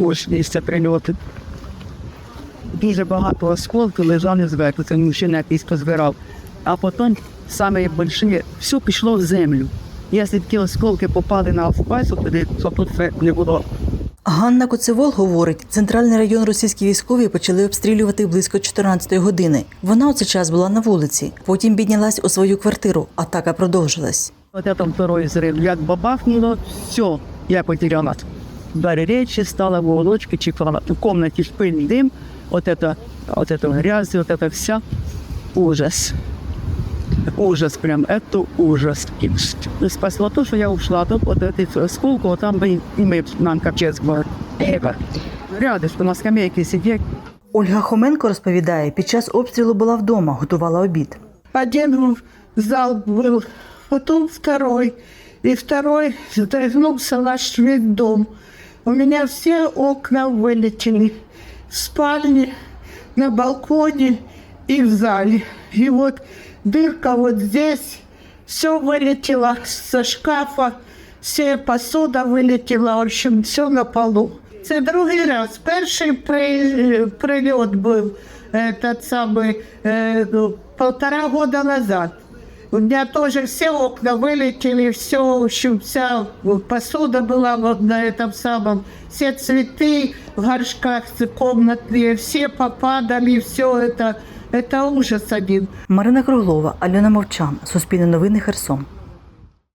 ось місця прильоти. Дуже багато осколків лежали зверху, це мужчина якийсь позбирав. А потім саме більше, все пішло в землю. Якщо ті осколки попали на асфальт, тоді то тут все не було. Ганна Коцевол говорить, центральний район російські військові почали обстрілювати близько 14-ї години. Вона у цей час була на вулиці. Потім піднялась у свою квартиру. Атака продовжилась. Вот это второй взрыв. Як бабахнуло, все, я потеряла Дали речи, стала в уголочке, чекала. В комнате пыльный дым, вот это, вот это грязь, вот это вся. Ужас. Ужас прям, это ужас. И спасло то, что я ушла, то вот эти осколки, вот там бы и мы, нам как честь было. Рядышком на скамейке сидеть, Ольга Хоменко розповідає, під час обстрілу була вдома, готувала обід. Один зал был, потом второй, и второй задохнулся наш весь дом. У меня все окна вылетели в спальне, на балконе и в зале. И вот дырка вот здесь, все вылетело со шкафа, все посуда вилетіла, в общем, все на полу. Це другий раз. Перший при, прильот був этот самый, э, ну, полтора года назад. У меня тоже все окна вылетели, все, в общем, вся посуда была вот на этом самом, все цветы в горшках комнатные, все попадали, все это, это ужас один. Марина Круглова, Альона Мовчан, Суспільне новини Херсон.